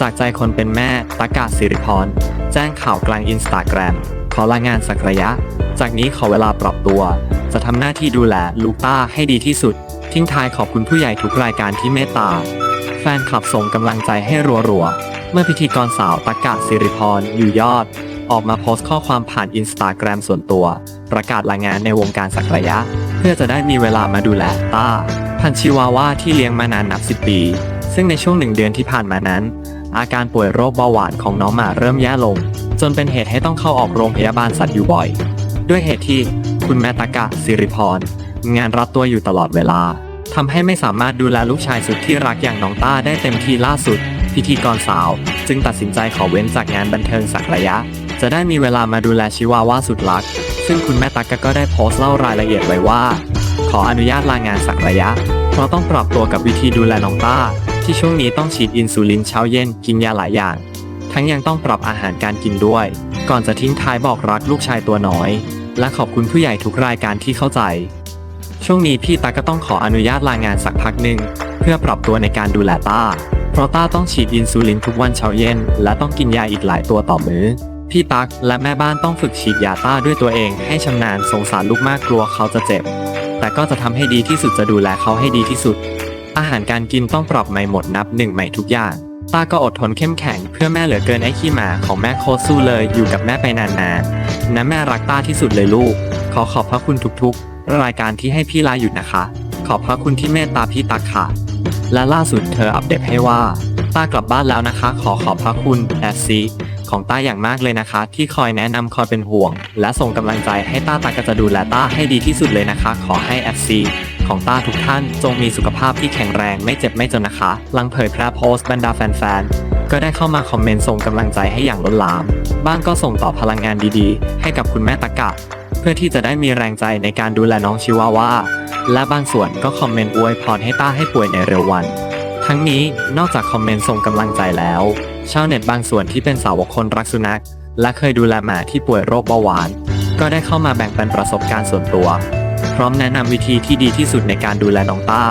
จากใจคนเป็นแม่ตากาศิริพร แจ้งข่าวกลางอินสตาแกรมขอลางานสักระยะ จากนี้ขอเวลาปรับตัว จะทำหน้าที่ดูแลลูกต้าให้ดีที่สุด ทิ้งท้ายขอบคุณผู้ใหญ่ทุกรายการที่เมตตา แฟนคลับส่งกำลังใจให้รัวๆ เมื่อพิธีกรสาวตากาศิริพรอยู่ยอด ออกมาโพสต์ข้อความผ่านอินสตาแกรมส่วนตัว ประกาศลางานในวงการสักระยะ เพื่อจะได้มีเวลามาดูแลต้า พันชิวาว่าที่เลี้ยงมานานนับ10ปี ซึ่งในช่วงหนึ่งเดือนที่ผ่านมานั้น อาการป่วยโรคเบาหวานของน้องหมาเริ่มแย่ลง จนเป็นเหตุให้ต้องเข้าออกโรงพยาบาลสัตว์อยู่บ่อย ด้วยเหตุที่คุณแม่ตากะสิริพร งานรัดตัวอยู่ตลอดเวลาทำให้ไม่สามารถดูแลลูกชายสุดที่รักอย่างน้องต้าได้เต็มที่ล่าสุด พิธีกรสาว จึงตัดสินใจขอเว้นจากงานบันเทิงสักระยะ จะได้มีเวลามาดูแลชิวาว่าสุดรัก ซึ่งคุณแม่ตักกะก็ได้โพสต์เล่ารายละเอียดไว้ว่า ขออนุญาตลางานสักระยะ เพราะต้องปรับตัวกับวิธีดูแลน้องต้า ที่ช่วงนี้ต้องฉีดอินซูลินเช้าเย็นกินยาหลายอย่าง ทั้งยังต้องปรับอาหารการกินด้วย ก่อนจะทิ้งท้ายบอกรักลูกชายตัวน้อย และขอบคุณผู้ใหญ่ทุกรายการที่เข้าใจ ช่วงนี้พี่ตาก็ต้องขออนุญาตลางานสักพักหนึ่งเพื่อปรับตัวในการดูแลต้า เพราะต้าต้องฉีดอินซูลินทุกวันเช้าเย็น และต้องกินยาอีกหลายตัวต่อมื้อพี่ตักและแม่บ้านต้องฝึกฉีดยาต้าด้วยตัวเองให้ชำนาญสงสารลูกมากกลัวเขาจะเจ็บ แต่ก็จะทำให้ดีที่สุดจะดูแลเขาให้ดีที่สุด อาหารการกินต้องปรับใหม่หมดนับหนึ่งใหม่ทุกอย่างต้าก็อดทนเข้มแข็งเพื่อแม่เหลือเกินไอ้ขี้หมาของแม่โคสู้เลยอยู่กับแม่ไปนานๆนะแม่รักต้าที่สุดเลยลูก ขอขอบพระคุณทุกๆ รายการที่ให้พี่ลาหยุดนะคะ ขอบพระคุณที่เมตตาพี่ตักค่ะ และล่าสุดเธออัปเดตให้ว่าต้ากลับบ้านแล้วนะคะ ขอขอบพระคุณแอซีของต้าอย่างมากเลยนะคะ ที่คอยแนะนำคอยเป็นห่วง และส่งกำลังใจให้ต้าตากจะดูแลต้าให้ดีที่สุดเลยนะคะ ขอให้ FC ของต้าทุกท่านจงมีสุขภาพที่แข็งแรงไม่เจ็บไม่จนนะคะ หลังเผยแพร่โพสต์บรรดาแฟนๆ ก็ได้เข้ามาคอมเมนต์ส่งกำลังใจให้อย่างล้นหลาม บ้างก็ส่งต่อพลังงานดีๆ ให้กับคุณแม่ตะกะ เพื่อที่จะได้มีแรงใจในการดูแลน้องชิวาว่า และบางส่วนก็คอมเมนต์อวยพรให้ต้าให้ป่วยในเร็ววัน ทั้งนี้นอกจากคอมเมนต์ส่งกำลังใจแล้วชาวเน็ตบางส่วนที่เป็นสาวกคนรักสุนัข และเคยดูแลหมาที่ป่วยโรคเบาหวาน ก็ได้เข้ามาแบ่งปันประสบการณ์ส่วนตัว พร้อมแนะนำวิธีที่ดีที่สุดในการดูแลน้องต้า